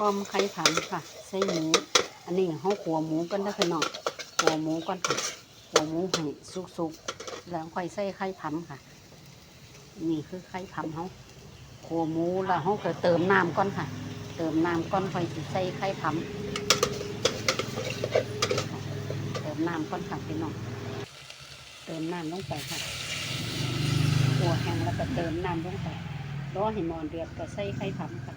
ออมไข่ผำค่ะ ใส่หมู อันนี้เขาขัวหมูกันนะพี่น้องขัวหมูก่อนค่ะขัวหมูให้สุกๆ แล้วค่อยใส่ไข่ผำค่ะ นี่คือไข่ผำเขาขัวหมูแล้วเขาก็เติมน้ำก่อนค่ะ เติมน้ำก่อนค่อยใส่ไข่ผำเติมน้ำก่อนค่ะพี่น้อง เติมน้ำลงไปค่ะขัวแห้งแล้วก็เติมน้ำลงไปรอให้หมอนเดือดก็ใส่ไข่ผำค่ะ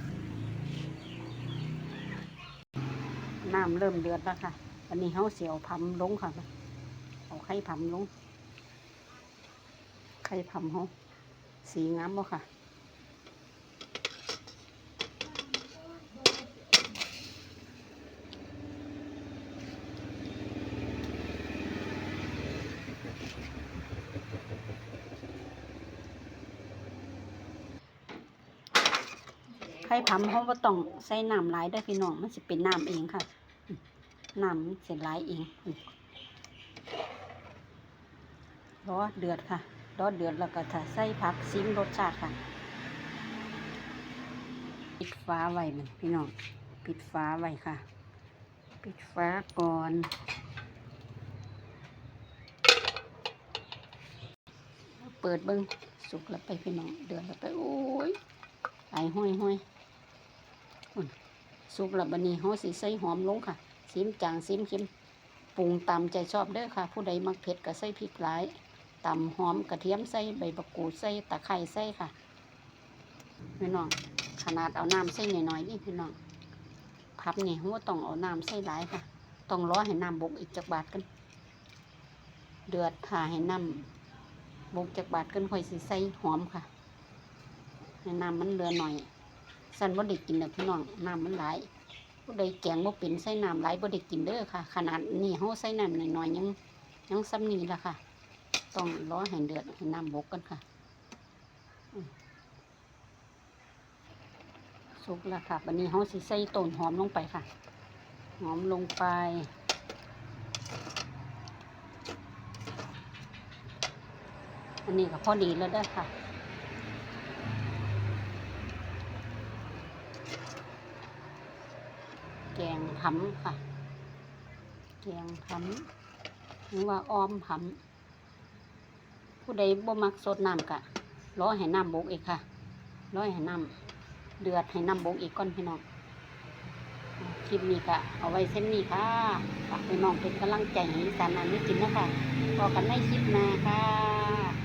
น้ำเริ่มเดือดแล้วค่ะวันนี้เขาเสียวพัมลงค่ะเอาไข่พัมลง ไข่พัมเขาสีงามบ่ค่ะไข่พัมเขาก็ต้องใส่น้ำหลายได้พี่น้องมันจะเป็นน้ำเองค่ะ น้ำเสร็จหลายเองรอเดือดค่ะรอเดือดแล้วก็ถ้าใส่ผักซิมรสชาติค่ะปิดฟ้าไว้มันพี่น้องปิดฟ้าไว้ค่ะ ปิดฟ้าก่อนเปิดเบิ้งสุกแล้วไปพี่น้องเดือดแล้วไปโอ้ยไอห้อยห้อยสุกแล้วบันนี้เฮาสิใส่หอมลงค่ะ ซิมจางซิมเค็มปรุงตามใจชอบเด้อค่ะ ผู้ใดมักเผ็ดก็ใส่พริกหลายตำหอมกระเทียมใส่ใบบักกูดใส่ตะไคร้ใส่ค่ะพี่น้องขนาดเอาน้ำใส่หน่อยๆนี่พี่น้องพับนี่หัวต้องเอาน้ำใส่หลายค่ะ ต้องรอให้น้ำบกอีกจักบาทกัน เดือดถ่าให้น้ำบกจักบาทกันค่อยสิใส่หอมค่ะให้น้ำมันเลือหน่อย สั่นบ่ได้กินนะพี่น้องน้ำมันหลาย ผู้ใดแกงบ่เป็นใส่น้ำหลายบ่ได้กินเด้อค่ะ ขนาดนี้เฮาใส่น้ำหน้อยๆยังยังซ้ำนี้ละค่ะ ต้องรอให้เดือดให้น้ำบกกันค่ะสุกแล้วค่ะวันนี้เฮาสิใส่ต้นหอมลงไปค่ะ หอมลงไปอันนี้ก็พอดีแล้วเด้ค่ะ แกงผำค่ะ แกงผำหรือว่าออมผำผู้ใดบ่มักสดน้ำกะร้อให้น้ำบกอีกค่ะร้อยให้น้ำเดือดให้น้ำบกอีกก่อนพี่น้องคลิปนี้กะเอาไว้เส้นนี้ค่ะฝากพี่น้องเป็นกำลังใจให้สานนันนี้กินนะคะพอกันในคลิปหน้าค่ะ